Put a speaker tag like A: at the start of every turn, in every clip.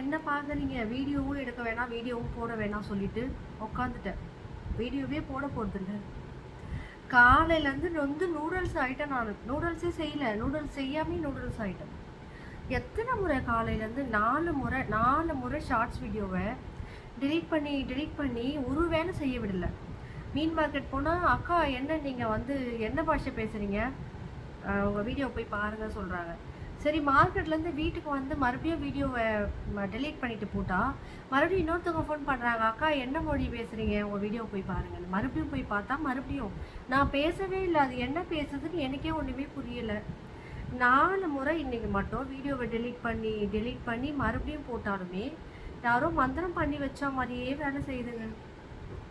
A: என்ன பார்க்குறீங்க வீடியோவும் எடுக்க வேணாம் வீடியோவும் போட வேணாம் சொல்லிட்டு உட்காந்துட்டேன் வீடியோவே போட போகிறதில்ல காலையிலேருந்து வந்து நூடுல்ஸ் ஆகிட்டேன் நான். நூடுல்ஸே செய்யலை. நூடுல்ஸ் செய்யாமே நூடுல்ஸ் ஆகிட்டேன் எத்தனை முறை காலையிலேருந்து நாலு முறை நாலு முறை ஷார்ட்ஸ் வீடியோவை delete பண்ணி delete பண்ணி ஒரு வேலை செய்ய விடல. மீன் மார்க்கெட் போனால் அக்கா என்ன நீங்கள் வந்து என்ன பாஷை பேசுகிறீங்க உங்கள் வீடியோ போய் பாருங்கள் சொல்கிறாங்க சரி மார்க்கெட்லேருந்து வீட்டுக்கு வந்து மறுபடியும் வீடியோவை டெலீட் பண்ணிட்டு போட்டா மறுபடியும் இன்னொருத்தவங்க ஃபோன் பண்ணுறாங்க அக்கா என்ன மொழி பேசுகிறீங்க உங்கள் வீடியோ போய் பாருங்கள் மறுபடியும் போய் பார்த்தா மறுபடியும் நான் பேசவே இல்லை அது என்ன பேசுதுன்னு எனக்கே ஒன்றுமே புரியலை. நாலு முறை இன்னைக்கு மட்டும் வீடியோவை டெலீட் பண்ணி டெலீட் பண்ணி மறுபடியும் போட்டாலுமே யாரோ மந்திரம் பண்ணி வச்ச மாதிரியே வேலை செய்யுதுங்க.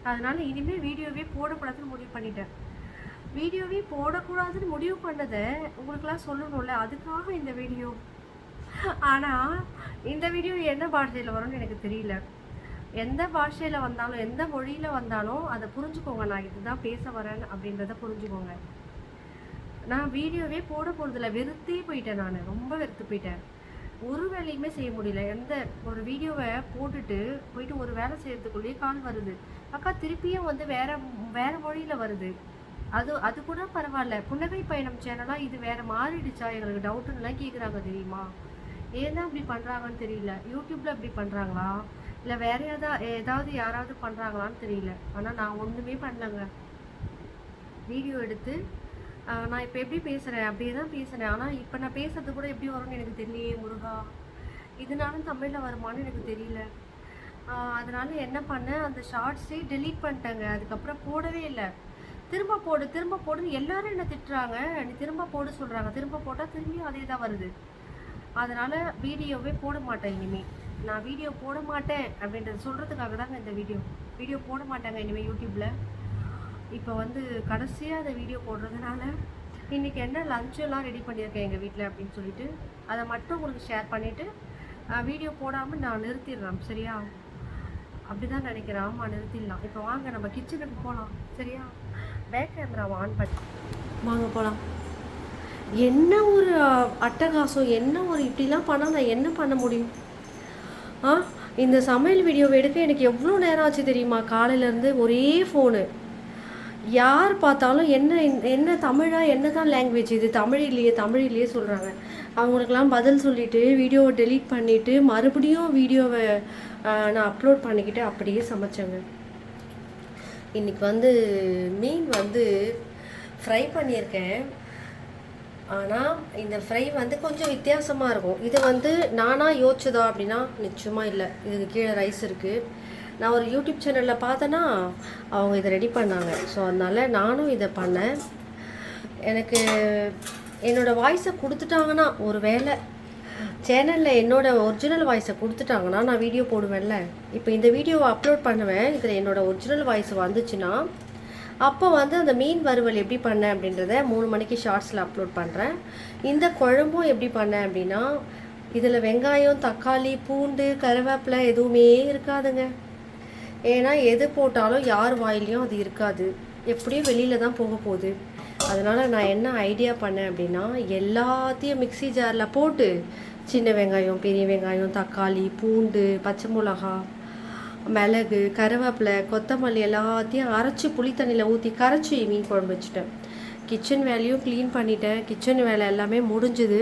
A: அதனால் இனிமேல் வீடியோவே போடக்கூடாதுன்னு முடிவு பண்ணிட்டேன். வீடியோவே போடக்கூடாதுன்னு முடிவு பண்ணதை உங்களுக்கெல்லாம் சொல்லணும்ல அதுக்காக இந்த வீடியோ. ஆனால் இந்த வீடியோ என்ன பாஷையில் வரும்னு எனக்கு தெரியல. எந்த பாஷையில் வந்தாலும் எந்த மொழியில் வந்தாலும் அதை புரிஞ்சுக்கோங்க. நான் இதுதான் பேச வரேன் அப்படின்றத புரிஞ்சுக்கோங்க. நான் வீடியோவே போட போகிறதில்ல வெறுத்தே போயிட்டேன் நான். ரொம்ப வெறுத்து போயிட்டேன். ஒரு வேலையுமே செய்ய முடியல. எந்த ஒரு வீடியோவை போட்டுட்டு போயிட்டு ஒரு வேலை செய்கிறதுக்குள்ளேயே கால் வருது. அக்கா திருப்பியும் வந்து வேற வேறு மொழியில் வருது. அது அது கூட பரவாயில்ல. புன்னகை பயணம் சேனலாக இது வேற மாறிடுச்சா? எங்களுக்கு டவுட்டுன்னெலாம் கேட்குறாங்க தெரியுமா? ஏன் தான் பண்ணுறாங்கன்னு தெரியல. யூடியூப்ல இப்படி பண்ணுறாங்களா இல்லை வேற ஏதாவது ஏதாவது யாராவது பண்ணுறாங்களான்னு தெரியல. ஆனால் நான் ஒன்றுமே பண்ணலங்க. வீடியோ எடுத்து நான் இப்போ எப்படி பேசுகிறேன் அப்படியே தான் பேசுகிறேன் ஆனால் இப்போ நான் பேசுறது கூட எப்படி வரும்னு எனக்கு தெரியலையே முருகா. இதனாலும் தமிழில் வருமான்னு எனக்கு தெரியல. அதனால என்ன பண்ணேன்? அந்த ஷார்ட்ஸே டெலீட் பண்ணிட்டேங்க. அதுக்கப்புறம் போடவே இல்லை. திரும்ப போடு திரும்ப போடுன்னு எல்லாரும் என்ன திட்டுறாங்க. நீ திரும்ப போடு சொல்கிறாங்க திரும்ப போட்டால் திரும்பியும் அதே தான் வருது. அதனால் வீடியோவே போட மாட்டேன் இனிமேல் நான் வீடியோ போட மாட்டேன் அப்படின்றத சொல்கிறதுக்காக தாங்க இந்த வீடியோ. வீடியோ போட மாட்டாங்க இனிமேல் யூடியூப்பில் இப்போ வந்து கடைசியாக அந்த வீடியோ போடுறதுனால இன்றைக்கி என்ன லஞ்செல்லாம் ரெடி பண்ணியிருக்கேன் எங்கள் வீட்டில் அப்படின்னு சொல்லிட்டு அதை மட்டும் உங்களுக்கு ஷேர் பண்ணிவிட்டு வீடியோ போடாமல் நான் நிறுத்திடுறேன். சரியா? அப்படி தான் நினைக்கிறேன். ஆமாம் நிறுத்திடலாம். இப்போ வாங்க நம்ம கிச்சனுக்கு போகலாம் சரியா? பேக் கேமராவை ஆன் பண்ணி. வாங்க போகலாம் என்ன ஒரு அட்டகாசம் என்ன ஒரு இப்படிலாம் பண்ணால் நான் என்ன பண்ண முடியும்? ஆ இந்த சமையல் வீடியோவை எடுக்க எனக்கு எவ்வளோ நேரம் ஆச்சு தெரியுமா? காலையிலேருந்து ஒரே ஃபோனு. யார் பார்த்தாலும் என்ன என்ன தமிழா என்ன தான் லாங்குவேஜ் இது? தமிழ் இல்லையே தமிழ் இல்லையே சொல்கிறாங்க. அவங்களுக்கெல்லாம் பதில் சொல்லிட்டு வீடியோவை டெலீட் பண்ணிவிட்டு மறுபடியும் வீடியோவை நான் அப்லோட் பண்ணிக்கிட்டு அப்படியே சமைச்சேங்க. இன்னைக்கு வந்து மீன் வந்து ஃப்ரை பண்ணியிருக்கேன். ஆனால் இந்த ஃப்ரை வந்து கொஞ்சம் வித்தியாசமாக இருக்கும். இது வந்து நானாக யோசிச்சதா அப்படின்னா நிச்சயமாக இல்லை. இதுக்கு கீழே ரைஸ் இருக்குது நான் ஒரு யூடியூப் சேனலில் பார்த்தேன்னா அவங்க இதை ரெடி பண்ணாங்க. ஸோ அதனால் நானும் இதை பண்ணேன். எனக்கு என்னோடய வாய்ஸை கொடுத்துட்டாங்கன்னா ஒரு வேளை சேனலில் என்னோட ஒரிஜினல் வாய்ஸை கொடுத்துட்டாங்கன்னா நான் வீடியோ போடுவேன்ல. இப்போ இந்த வீடியோவை அப்லோட் பண்ணுவேன். இதில் என்னோடய ஒரிஜினல் வாய்ஸ் வந்துச்சுன்னா அப்போ வந்து அந்த மீன் வறுவல் எப்படி பண்ணேன் அப்படின்றத மூணு மணிக்கு ஷார்ட்ஸில் அப்லோட் பண்ணுறேன் இந்த குழம்பும் எப்படி பண்ணேன் அப்படின்னா இதில் வெங்காயம் தக்காளி பூண்டு கருவேப்பிலை எதுவுமே இருக்காதுங்க. ஏன்னா எது போட்டாலும் யார் வாயிலையும் அது இருக்காது. எப்படியும் வெளியில் தான் போக போகுது. அதனால் நான் என்ன ஐடியா பண்ணேன் அப்படின்னா எல்லாத்தையும் மிக்ஸி ஜாரில் போட்டு சின்ன வெங்காயம் பெரிய வெங்காயம் தக்காளி பூண்டு பச்சை மிளகா மிளகு கருவேப்பிலை கொத்தமல்லி எல்லாத்தையும் அரைச்சி புளி தண்ணியில் ஊற்றி கரைச்சி மீன் குழம்பு வச்சுட்டேன். கிச்சன் வேலையும் க்ளீன் பண்ணிட்டேன். கிச்சன் வேலை எல்லாமே முடிஞ்சுது.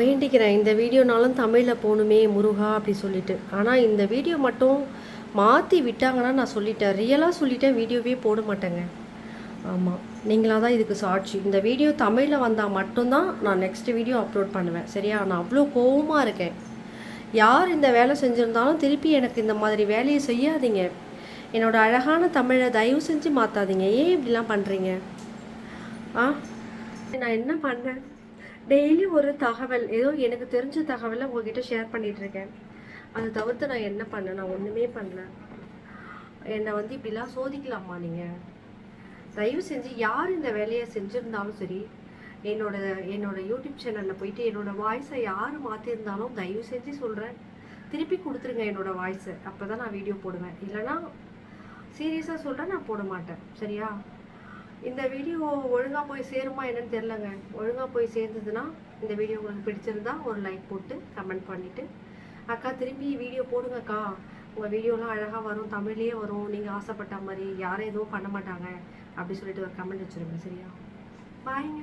A: வேண்டிக்கிறேன். இந்த வீடியோனாலும் தமிழில் போகணுமே முருகா அப்படி சொல்லிட்டு. ஆனால் இந்த வீடியோ மட்டும் மாற்றி விட்டாங்கன்னா நான் சொல்லிட்டேன். ரியலாக சொல்லிட்டேன். வீடியோவே போட மாட்டேங்க. ஆமாம் நீங்களாக தான் இதுக்கு சாட்சி. இந்த வீடியோ தமிழில் வந்தால் மட்டும்தான் நான் நெக்ஸ்ட் வீடியோ அப்லோட் பண்ணுவேன். சரியா? நான் அவ்வளோ கோவமாக இருக்கேன். யார் இந்த வேலை செஞ்சுருந்தாலும் திருப்பி எனக்கு இந்த மாதிரி வேலையை செய்யாதீங்க. என்னோடய அழகான தமிழை தயவு செஞ்சு மாற்றாதீங்க ஏன் இப்படிலாம் பண்ணுறீங்க ஆ? நான் என்ன பண்ணேன்? டெய்லி ஒரு தகவல் ஏதோ எனக்கு தெரிஞ்ச தகவலை உங்ககிட்ட ஷேர் பண்ணிகிட்ருக்கேன் அதை தவிர்த்து நான் என்ன பண்ணேன்? நான் ஒன்றுமே பண்ணல. என்னை வந்து இப்படிலாம் சோதிக்கலாமா நீங்கள் தயவு செஞ்சு யார் இந்த வேலையை செஞ்சுருந்தாலும் சரி என்னோட என்னோட யூடியூப் சேனலில் போயிட்டு என்னோட வாய்ஸை யார் மாற்றிருந்தாலும் தயவு செஞ்சு சொல்கிறேன் திருப்பி கொடுத்துருங்க என்னோட வாய்ஸை அப்போ தான் நான் வீடியோ போடுவேன். இல்லைன்னா சீரியஸாக சொல்கிறேன் நான் போட மாட்டேன். சரியா? இந்த வீடியோ ஒழுங்காக போய் சேருமா என்னன்னு தெரிலங்க ஒழுங்காக போய் சேர்ந்ததுன்னா இந்த வீடியோ உங்களுக்கு பிடிச்சிருந்தா ஒரு லைக் போட்டு கமெண்ட் பண்ணிவிட்டு அக்கா திரும்பி வீடியோ போடுங்கக்கா. உங்கள் வீடியோலாம் அழகாக வரும் தமிழ்லேயே வரும். நீங்கள் ஆசைப்பட்ட மாதிரி யாரும் எதுவும் பண்ண மாட்டாங்க. அப்படி சொல்லிட்டு ஒரு கமெண்ட் வச்சுருங்க சரியா? பாய்ங்க